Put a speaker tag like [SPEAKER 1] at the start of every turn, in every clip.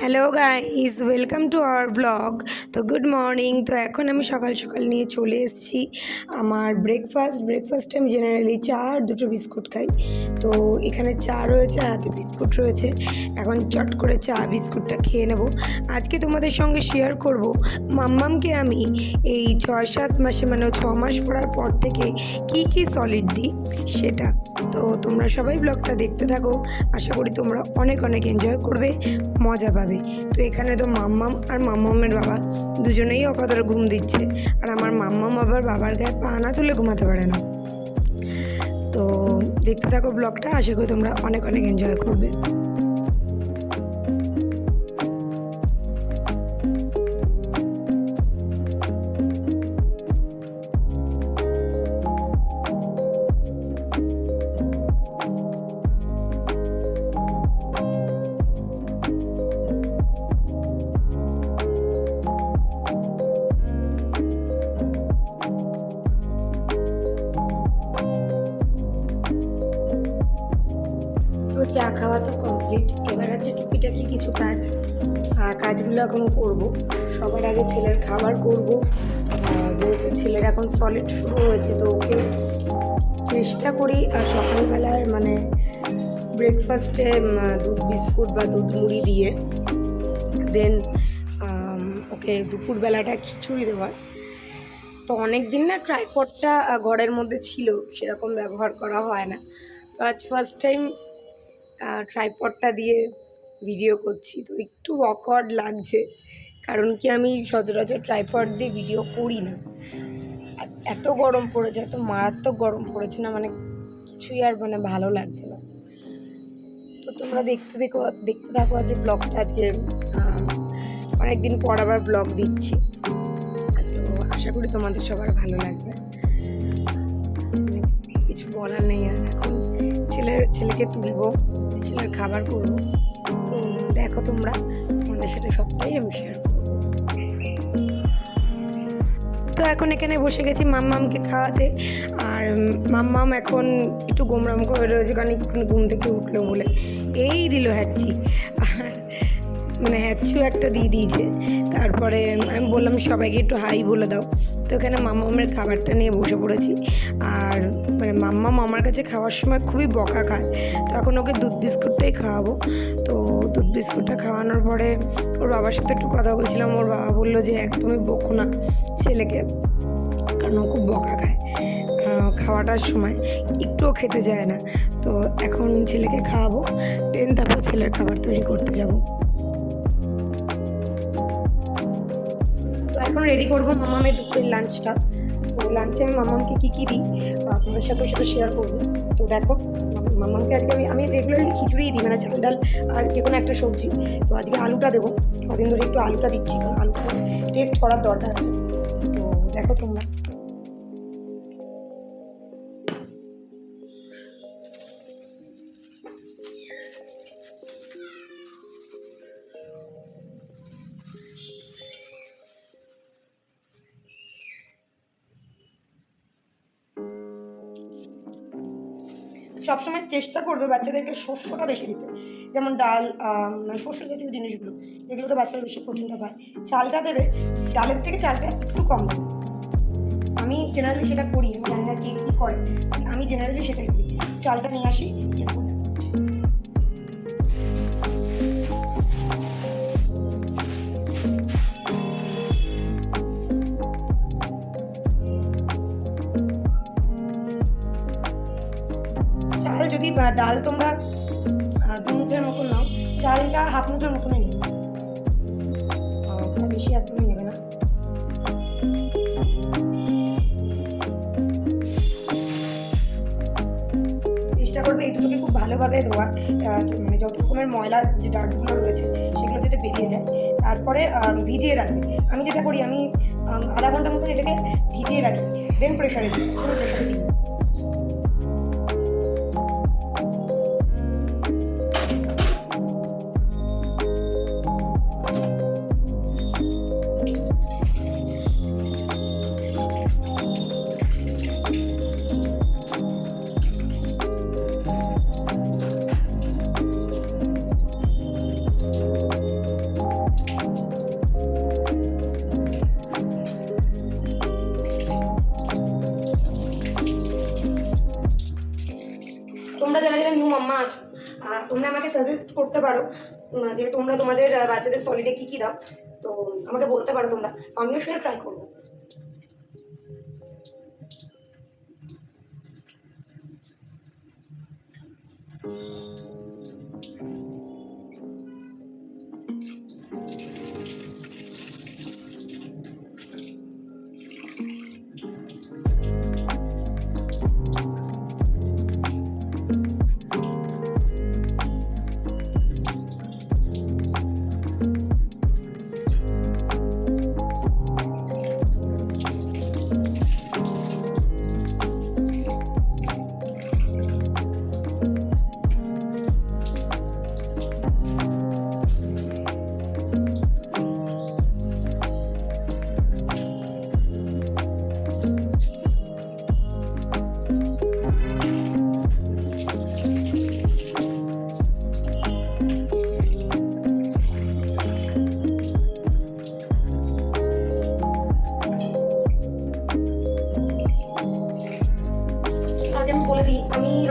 [SPEAKER 1] Hello guys welcome to our blog তো good morning তো এখন আমি সকাল সকাল নিয়ে চলে এসেছি। আমার ব্রেকফাস্ট ব্রেকফাস্টে আমি জেনারেলি চা আর দুটো বিস্কুট খাই। তো এখানে চা রয়েছে, হাতে বিস্কুট রয়েছে। এখন চট করে চা, বিস্কুটটা খেয়ে নেব। আজকে তোমাদের সঙ্গে শেয়ার করব মাম্মামকে আমি এই ছয় সাত মাসে মানে ছ মাস পড়ার পর থেকে কি কি সলিড দিই সেটা। তো তোমরা সবাই ব্লগটা দেখতে থাকো। আশা করি তোমরা অনেক অনেক এনজয় করবে। মজা পাবে। তো এখানে তো মাম্মাম আর মাম্মামের বাবা দুজনেই অকাতরে ঘুম দিচ্ছে। আর আমার মাম্মাম আবার বাবার গায়ে পা না তুলে ঘুমাতে পারে না। তো দেখতে থাকো ব্লগটা, আশা করি তোমরা অনেক অনেক এনজয় করবে। কাজগুলো এখন করব। সবার আগে ছেলের খাবার করব। যেহেতু ছেলের এখন সলিড শুরু হয়েছে, তো ওকে চেষ্টা করি, আর সকালবেলায় মানে ব্রেকফাস্টে দুধ বিস্কুট বা দুধ মুড়ি দিয়ে। দেন ওকে দুপুরবেলাটা খিচুড়ি দেওয়ার। তো অনেক দিন না ট্রাইপডটা ঘরের মধ্যে ছিল, সেরকম ব্যবহার করা হয় না। তো আজ ফার্স্ট টাইম ট্রাইপডটা দিয়ে ভিডিও করছি। তো একটু অকওয়ার্ড লাগছে, কারণ কি আমি সচরাচর ট্রাইপড দিয়ে ভিডিও করি না। আর এত গরম পড়েছে, এত মারাত্মক গরম পড়েছে না মানে কিছুই আর মানে ভালো লাগছে না। তো তোমরা দেখতে দেখো, দেখতে থাকো আজ ব্লগটা আজকে অনেকদিন পর আবার ব্লগ দিচ্ছি। তো আশা করি তোমাদের সবার ভালো লাগবে। কিছু বলার নেই আর এখন ছেলের, ছেলেকে তুলবো, ছেলের খাবার করব। দেখো তোমরা, তোমাদের সাথে সবটাই আমি শেয়ার তো এখন এখানে বসে গেছি মাম্মামকে খাওয়াতে, আর মাম্মাম এখন একটু গোমরাম করে রয়েছে, কারণ ঘুম থেকে উঠল বলে। এই দিল হ্যাচ্ছি আর মানে হ্যাচ্ছু একটা দিয়ে দিয়েছে। তারপরে আমি বললাম, সবাইকে একটু হাই বলে দাও। তো এখানে মাম্মামের খাবারটা নিয়ে বসে পড়েছি। আর মানে মাম্মা মামার কাছে খাওয়ার সময় খুবই বকা খায়। তো এখন ওকে দুধ বিস্কুটটাই খাওয়াবো। তো দুধ বিস্কুটটা খাওয়ানোর পরে ওর বাবার সাথে একটু কথা বলছিলাম। ওর বাবা বলল যে, একদমই বকো না ছেলেকে। কারণ ও খুব বকা খায়। খাওয়াটার সময় একটুও খেতে যায় না। তো এখন ছেলেকে খাওয়াবো দেন তারপর ছেলের খাবার তৈরি করতে যাব। এখন রেডি করব মামামের দুপুরের লাঞ্চটা তো লাঞ্চে আমি মামামকে কী কী দিই আপনাদের সাথে সেটা শেয়ার করব। তো দেখো, মামামকে আজকে আমি আমি রেগুলারলি খিচুড়িই দিই মানে চাল ডাল আর যে কোনো একটা সবজি। তো আজকে আলুটা দেবো, কদিন ধরে একটু আলুটা দিচ্ছি কারণ আলুটা টেস্ট করার দরকার আছে। তো দেখো তোমরা। সবসময় চেষ্টা করবে বাচ্চাদেরকে শস্যটা বেশি দিতে। যেমন ডাল মানে শস্য জাতীয় জিনিসগুলো, যেগুলোতে বাচ্চারা বেশি প্রোটিনটা পায়। চালটা দেবে, ডালের থেকে চালটা একটু কম দেবে। আমি জেনারেলি সেটা করি, আমি জানি না কে কী করে, আমি জেনারেলি সেটাই করি। চালটা নিয়ে আসি ডাল তোমরা দু মুঠের মতো নাও। চালটা হাফ মুঠের মতনই তার বেশি একদমই নেবে না। চেষ্টা করবে এই দুটোকে খুব ভালোভাবে দেওয়ার মানে যত রকমের ময়লা যে ডার্টগুলো রয়েছে, সেগুলো যাতে বেরিয়ে যায়। তারপরে ভিজিয়ে রাখবে। আমি যেটা করি, আমি আধা ঘণ্টা মতন এটাকে ভিজিয়ে রাখি। দেন প্রেশারে দিই। প্রেশারে দিই। যে তোমরা তোমাদের বাচ্চাদের সলিডে কি কি দাও, তো আমাকে বলতে পারো তোমরা। আমিও সেটা ট্রাই করব। আগে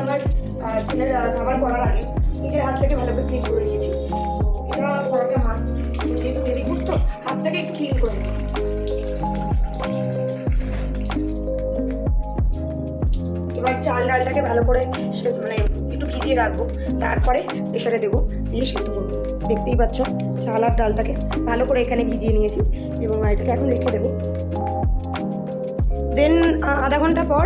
[SPEAKER 1] আমার ছেলের খাবার করার আগে নিজের হাতটাকে ভালো করে ক্লিন করে নিয়েছি। এটা করাটা মাছ যেহেতু বেবি ফুড তো হাতটাকে ক্লিন করে এবার চাল ডালটাকে ভালো করে মানে একটু ভিজিয়ে রাখব, তারপরে প্রেশারে দেবো, দিয়ে সেদ্ধ করব। দেখতেই পাচ্ছ, চাল আর ডালটাকে ভালো করে এখানে ভিজিয়ে নিয়েছি, এবং এটাকে এখন রেখে দেবো। দেন আধা ঘণ্টা পর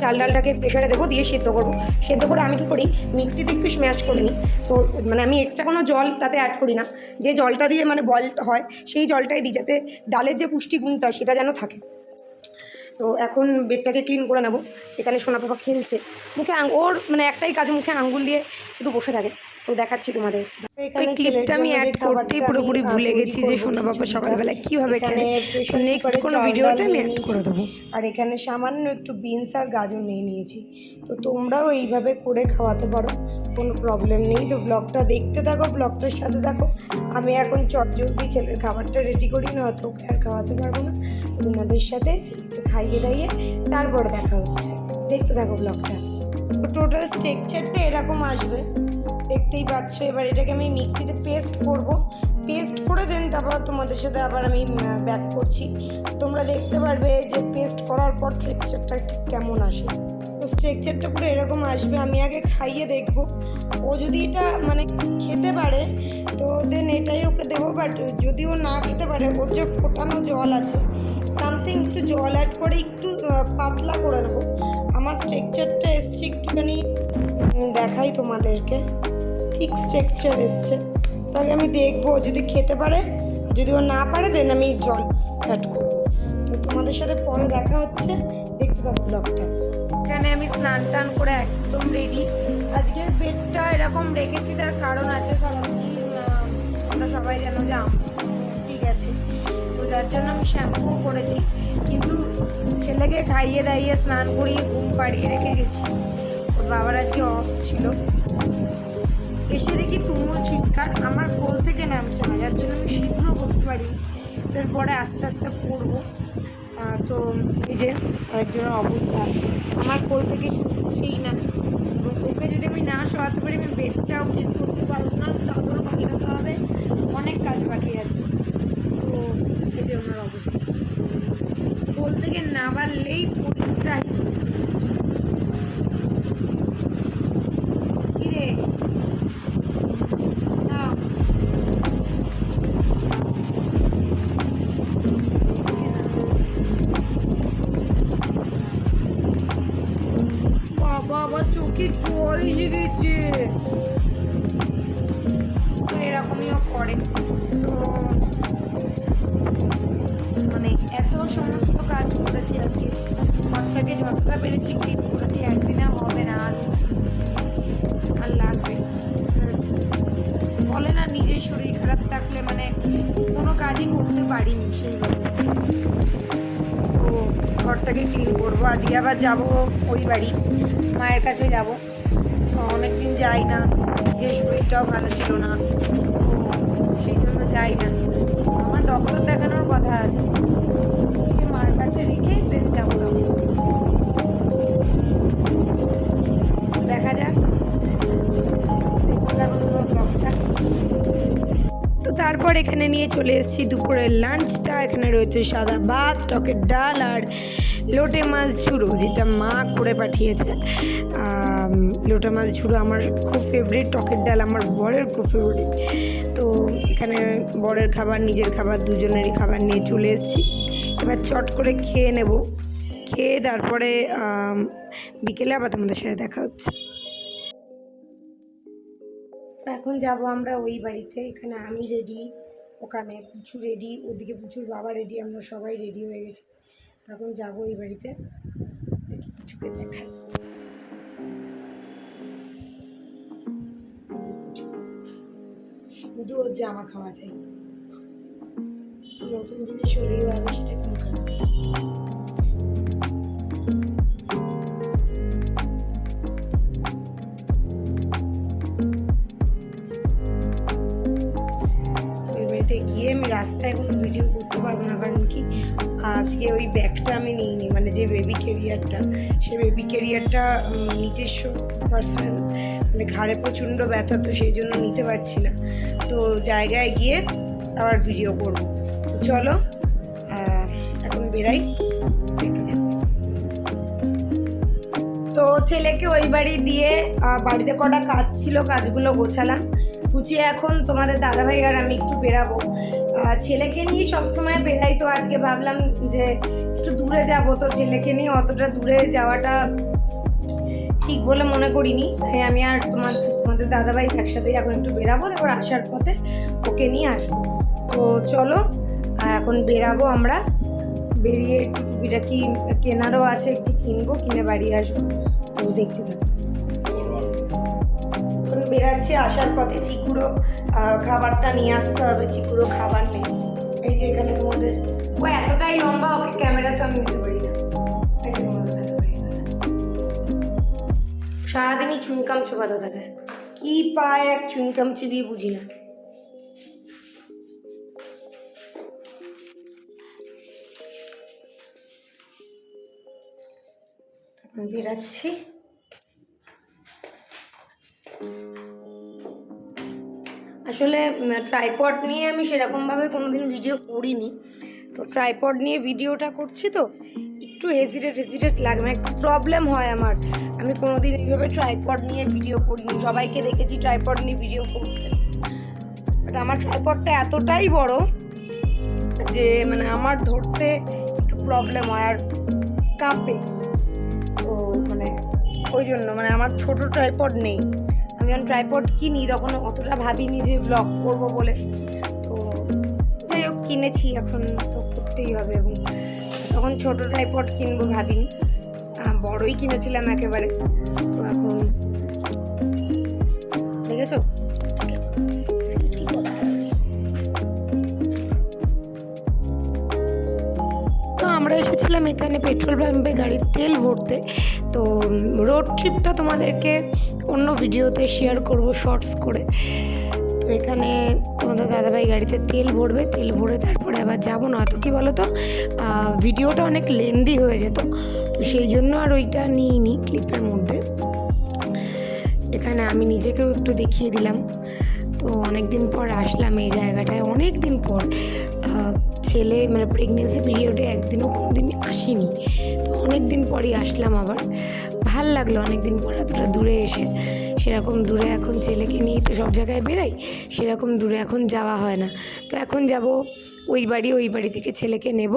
[SPEAKER 1] চাল ডালটাকে প্রেশারে দেবো দিয়ে সেদ্ধ করব। সেদ্ধ করে আমি কী করি? মিক্সিতে একটু স্ম্যাশ করে নিই। তো মানে আমি এক্সট্রা কোনো জল তাতে অ্যাড করি না। যে জলটা দিয়ে মানে বল হয়, সেই জলটাই দিই যাতে ডালের যে পুষ্টিগুণটা সেটা যেন থাকে। তো এখন বেডটাকে ক্লিন করে নেব। এখানে সোনা পাপা খেলছে। মুখে ওর মানে একটাই কাজ, মুখে আঙুল দিয়ে শুধু বসে থাকে। তো দেখাচ্ছি তোমাদের।
[SPEAKER 2] ওই ক্লিপটা আমি অ্যাড করতেই পুরোপুরি ভুলে গেছি যে সোনা বাবা সকালবেলা কীভাবে খেলে? নেক্সট কোনো ভিডিওতে আমি অ্যাড করে দেবো।
[SPEAKER 1] আর এখানে সামান্য একটু বিনস আর গাজর নিয়ে নিয়েছি। তো তোমরাও এইভাবে করে খাওয়াতে পারো কোনো প্রবলেম নেই। তো ব্লগটা দেখতে থাকো ব্লগটার সাথে থাকো। আমি এখন চটজলদি ছেলের খাবারটা রেডি করি না অত আর খাওয়াতে পারব না। তোমাদের সাথে ছেলেকে খাইয়ে দাইয়ে তারপরে দেখা হচ্ছে। দেখতে থাকো ব্লগটা টোটাল স্ট্রাকচারটা এরকম আসবে। দেখতেই পাচ্ছ। এবার এটাকে আমি মিক্সিতে পেস্ট করব। পেস্ট করে দেন, তারপর তোমাদের সাথে আবার আমি ব্যাক করছি। তোমরা দেখতে পারবে যে পেস্ট করার পর স্ট্রাকচারটা ঠিক কেমন আসে। তো স্ট্রাকচারটা পুরো এরকম আসবে, আমি আগে খাইয়ে দেখব। ও যদি এটা মানে খেতে পারে, তো দেন এটাই ওকে দেবো। বাট যদি ও না খেতে পারে, ওর যে ফোটানো জল আছে সামথিং একটু জল অ্যাড করে, একটু পাতলা করে নেব। আমার স্ট্রাকচারটা এসছে একটুখানি দেখাই তোমাদেরকে। ঠিক টেক্সচার এসছে। তাহলে আমি দেখব যদি খেতে পারে, আর যদি ও না পারে দেন আমি জল অ্যাড করব। তো তোমাদের সাথে পরে দেখা হচ্ছে। দেখতে থাকো ব্লগটা
[SPEAKER 2] এখানে আমি স্নান টান করে একদম রেডি আজকের বেডটা এরকম রেখেছি, তার কারণ আছে কারণ কি আমরা সবাই জানো যে ঠিক আছে। তো যার জন্য আমি শ্যাম্পুও করেছি। কিন্তু ছেলেকে খাইয়ে দাইয়ে স্নান করিয়ে ঘুম পাড়িয়ে রেখে গেছি। ওর বাবার আজকে অফ ছিল। দেখি তুমুল চিৎকার? আমার কোল থেকে নামছে না, যার জন্য আমি শীঘ্রও করতে পারি। তারপরে আস্তে আস্তে পড়ব তো এই যে আরেকজনের অবস্থা। আমার কোল থেকে সে উঠছেই না। ওকে যদি আমি না শোয়াতে পারি, আমি বেডটাও ক্লিন করতে পারব না। চাদরও পাঠাতে হবে। অনেক কাজ বাকি আছে। তো এই যে ওনার অবস্থা। কোল থেকে না বাড়লেই পরীক্ষা চোখে জল এসে গেছে এরকমইও করে। তো মানে এত সমস্ত কাজ করেছি আজকে ঘরটাকে যতটা পেরেছি ক্লিন করেছি একদিনে হবে না আর আর লাগবে বলে না, নিজের শরীর খারাপ থাকলে মানে কোনো কাজই করতে পারিনি তো ঘরটাকে ক্লিন করব। আজকে আবার যাব ওই বাড়ি, মায়ের কাছে যাব। অনেক দিন যাই না, যে শরীরটাও ভালো ছিল না। সেই জন্য যাই না। আমার ডক্টর দেখানোর কথা আছে। মার কাছে রেখে দেন যাব। দেখা যাক। পুরো ব্লগটা
[SPEAKER 1] তো তারপর এখানে নিয়ে চলে এসেছি দুপুরের লাঞ্চটা এখানে রয়েছে সাদা ভাত, টকের ডাল আর লোটে মাছ ঝুড়ো, যেটা মা করে পাঠিয়েছে। লোটে মাছ ঝুড়ো আমার খুব ফেভারিট টকের ডাল আমার বরের খুব ফেভারিট তো এখানে বরের খাবার, নিজের খাবার, দুজনেরই খাবার নিয়ে চলে এসেছি। এবার চট করে খেয়ে নেব। খেয়ে তারপরে বিকেলে আবার তোমাদের সাথে দেখা হচ্ছে। এখন যাব আমরা ওই বাড়িতে। এখানে আমি রেডি ওখানে পুচু রেডি ওদিকে পুচুর বাবা রেডি আমরা সবাই রেডি হয়ে গেছি। তখন যাব ওই বাড়িতে। পুচুকে দেখাই। শুধু ওর জামা খাওয়া চাই। নতুন জিনিস হলেই হবে সেটা কোন কোনো ভিডিও করতে পারব না, কারণ কি, আজকে ওই ব্যাগটা আমি নিইনি মানে যে বেবি ক্যারিয়ারটা সেই বেবি ক্যারিয়ারটা নিজস্ব পার্সোনাল মানে ঘাড়ে প্রচণ্ড ব্যথা, তো সেই জন্য নিতে পারছি না। তো জায়গায় গিয়ে আবার ভিডিও করব। তো চলো এখন বেরাই। তো ছেলেকে ওই বাড়ি দিয়ে বাড়িতে কটা কাজ ছিল, কাজগুলো গোছালাম। গুছিয়ে এখন তোমাদের দাদাভাই আর আমি একটু বেরাবো। ছেলেকে নিয়ে সবসময় বেড়াই তো আজকে ভাবলাম যে একটু দূরে যাব তো ছেলেকে নিয়ে অতটা দূরে যাওয়াটা ঠিক বলে মনে করিনি। তাই আমি আর তোমার, তোমাদের দাদাভাই একসাথেই এখন একটু বেরাবো, তারপর আসার পথে ওকে নিয়ে আসব। তো চলো এখন বেরাবো আমরা। বেরিয়ে একটু টুপিটাকি কেনারও আছে, একটু কিনবো, কিনে বাড়ি আসব। তো দেখতে থাকো। এখন বেরাচ্ছি আসার পথে চিকুড়ো খাবারটা নিয়ে আসতে হবে, চিকুড়ো খাবার নেই। এই যে এখানে তোমাদের ও, এতটাই লম্বা, ওকে ক্যামেরাতে আমি নিতে পারি না। সারাদিনই চুনকাম চোপাতে থাকে কি পায় এক চুনকাম চিবিয়ে বুঝি না। বেরাচ্ছি। আসলে ট্রাইপড নিয়ে আমি সেরকমভাবে কোনোদিন ভিডিও করিনি। তো ট্রাইপড নিয়ে ভিডিওটা করছি তো, একটু হেজিটেট হেজিটেট লাগে মানে একটু প্রবলেম হয় আমার। আমি কোনোদিন এইভাবে ট্রাইপড নিয়ে ভিডিও করিনি। সবাইকে দেখেছি ট্রাইপড নিয়ে ভিডিও করতে। বাট আমার ট্রাইপডটা এতটাই বড় যে মানে আমার ধরতে একটু প্রবলেম হয় আর কাঁপে। তো মানে ওই জন্য মানে আমার ছোট ট্রাইপড নেই। যখন ট্রাইপড কিনি, তখন অতটা ভাবিনি যে ব্লগ করব বলে। তো যাই হোক, কিনেছি, এখন তো করতেই হবে। এবং তখন ছোট ট্রাইপড কিনবো ভাবিনি। বড়ই কিনেছিলাম একেবারে। তো এখন দেখেছ? আমরা এসেছিলাম এখানে পেট্রোল পাম্পে গাড়ির তেল ভরতে। তো রোড ট্রিপটা তোমাদেরকে অন্য ভিডিওতে শেয়ার করব শর্টস করে। তো এখানে তোমাদের দাদাভাই গাড়িতে তেল ভরবে, তেল ভরে তারপরে আবার যাব না তো, কী বলো তো ভিডিওটা অনেক লেন্দি হয়ে যেত, তো সেই জন্য আর ওইটা নিইনি ক্লিপের মধ্যে। এখানে আমি নিজেকেও একটু দেখিয়ে দিলাম। তো অনেক দিন পর আসলাম এই জায়গাটায় অনেক দিন পর ছেলে মানে প্রেগনেন্সি পিরিয়ডে একদিনও কোনো দিন আসিনি। অনেক দিন পরই আসলাম আবার। ভালো লাগল অনেক দিন পর, এতটা দূরে এসে। সেরকম দূরে এখন ছেলেকে নিয়ে তো সব জায়গায় বেরাই, সেরকম দূরে এখন যাওয়া হয় না। তো এখন যাব ওই বাড়ি ওই বাড়ি থেকে ছেলেকে নেব,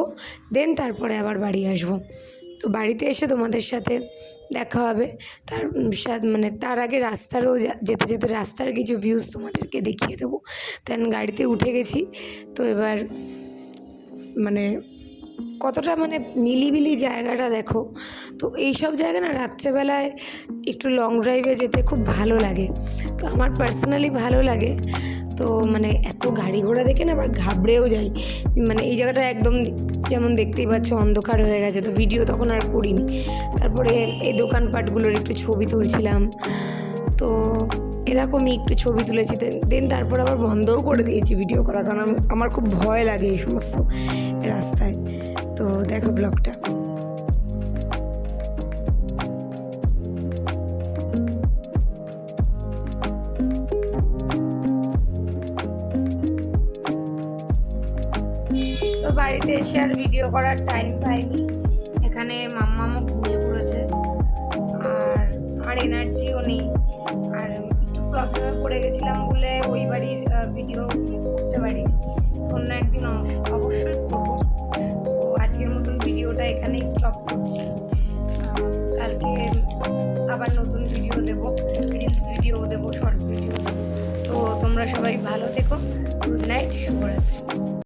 [SPEAKER 1] দেন তারপরে আবার বাড়ি আসব। তো বাড়িতে এসে তোমাদের সাথে দেখা হবে। তার মানে তার আগে রাস্তারও যেতে যেতে রাস্তার কিছু ভিউজ তোমাদেরকে দেখিয়ে দেবো। এখন গাড়িতে উঠে গেছি। তো এবার মানে কতটা মানে নিলিবিলি জায়গাটা দেখো। তো এই সব জায়গা না রাত্রেবেলায় একটু লং ড্রাইভে যেতে খুব ভালো লাগে। তো আমার পার্সোনালি ভালো লাগে। তো মানে এত গাড়ি ঘোড়া দেখে না আবার ঘাবড়েও যাই। মানে এই জায়গাটা একদম যেমন দেখতেই পাচ্ছ অন্ধকার হয়ে গেছে। তো ভিডিও তখন আর করিনি। তারপরে এই দোকানপাটগুলোর একটু ছবি তুলছিলাম। তো এরকমই একটু ছবি তুলেছি। দেন তারপর আবার বন্ধও করে দিয়েছি ভিডিও করা। কারণ আমি- আমার খুব ভয় লাগে এই সমস্ত রাস্তায়। তো ব্লগটা বাড়িতে এসে আর ভিডিও করার টাইম পাইনি। এখানে মাম্মামও ঘুমিয়ে পড়েছে। আর আর এনার্জিও নেই। আর একটু প্রবলেমে পড়ে গেছিলাম বলে ওই বাড়ির ভিডিও করতে পারিনি। অন্য একদিন অবশ্য- অবশ্যই করব। তো ভিডিওটা এখানেই স্টপ করছি। কালকে আবার নতুন ভিডিও দেবো রিলস ভিডিও দেবো শর্টস ভিডিও দেবো। তো তোমরা সবাই ভালো থেকো। গুড নাইট শুভরাত্রি।